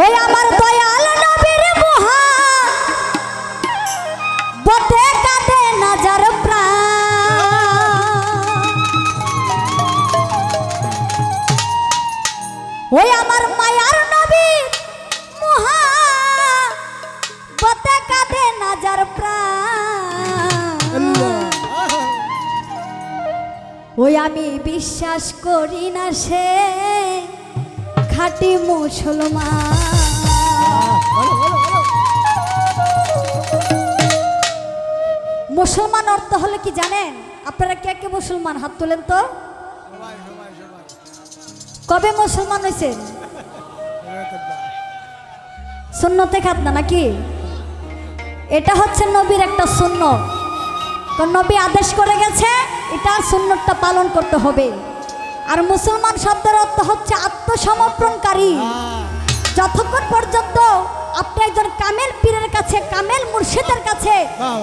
ওই আমার দয়াল নবীর মহা বতে কাঁদে নাজার প্রাণ। ওই আমার মায়ার নবীর মহা বতে কাঁদে নাজার প্রাণ। ওই আমি বিশ্বাস করি না সে। খাঁটি মুসলমান মুসলমান অর্থ হলে কি জানেন? আপনারা কে কে মুসলমান? হাত তোলেন তো। কবে মুসলমান হয়েছেন সুন্নতে খাত না নাকি? এটা হচ্ছে নবীর একটা শূন্য কারণ নবী আদেশ করে গেছে, এটা সুন্নতটা পালন করতে হবে। আর মুসলমান শব্দের অর্থ হচ্ছে আত্মসমর্পণকারী। যতক্ষণ পর্যন্ত আপনি একজন কামেল পীরের কাছে কামেল মুর্শিদের কাছে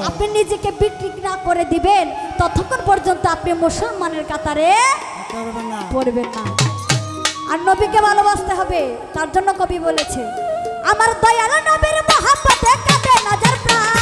আপনি নিজেকে বিক্রি না করে দিবেন ততক্ষণ পর্যন্ত আপনি মুসলমানের কাতারে পড়বেন না। আর নবীকে ভালোবাসতে হবে তার জন্য কবি বলেছে আমার দয়াল নবীর মহাব্বতে কাঁদে নজর প্রাণ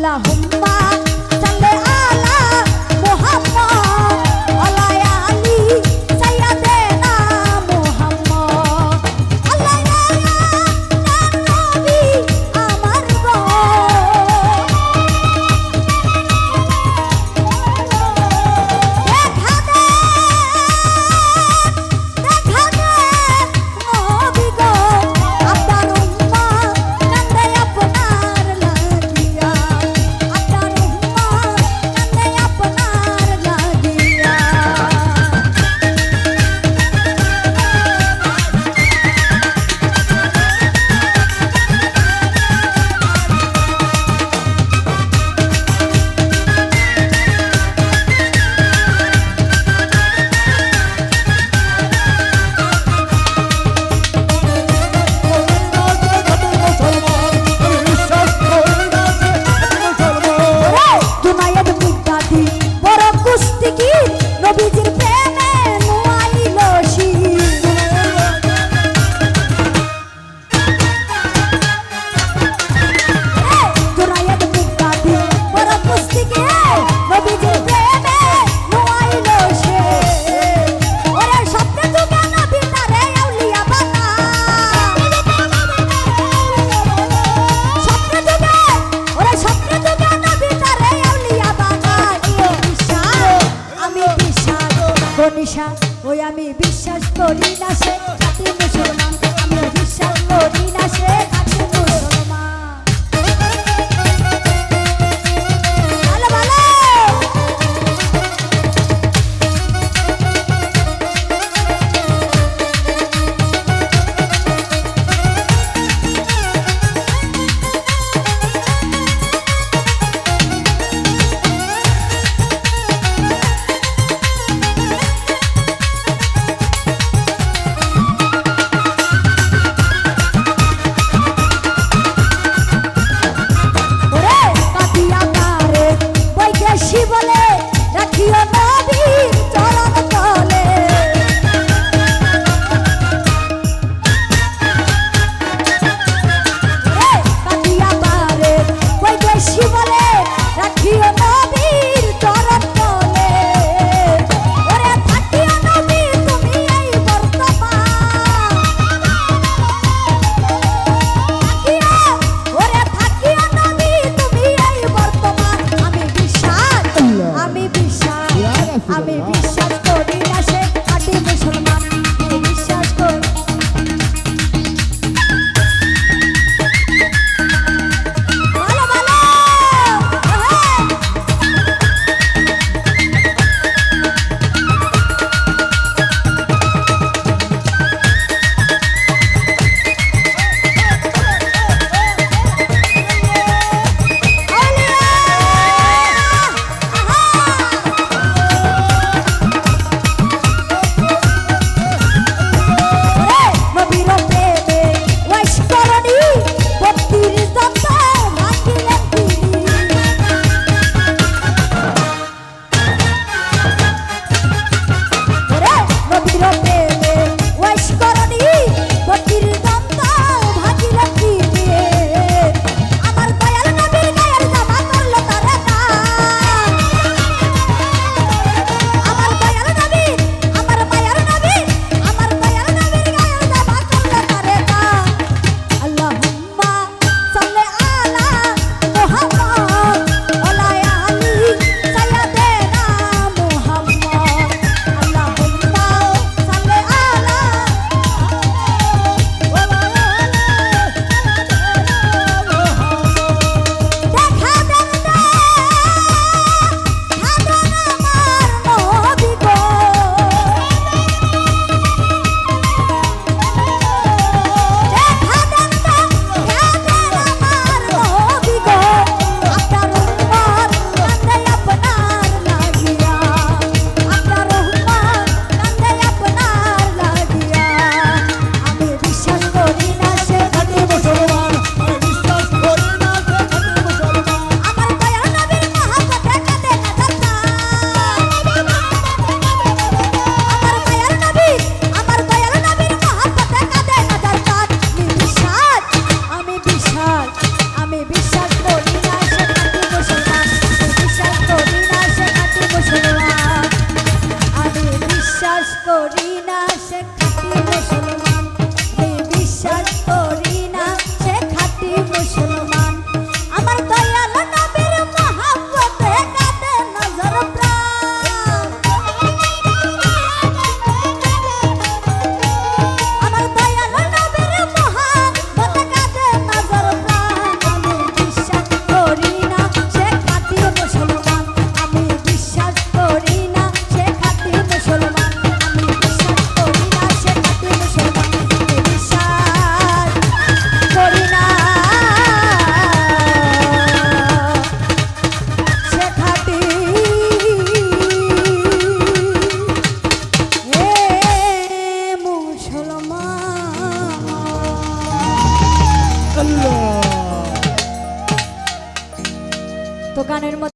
আল্লাহ করি না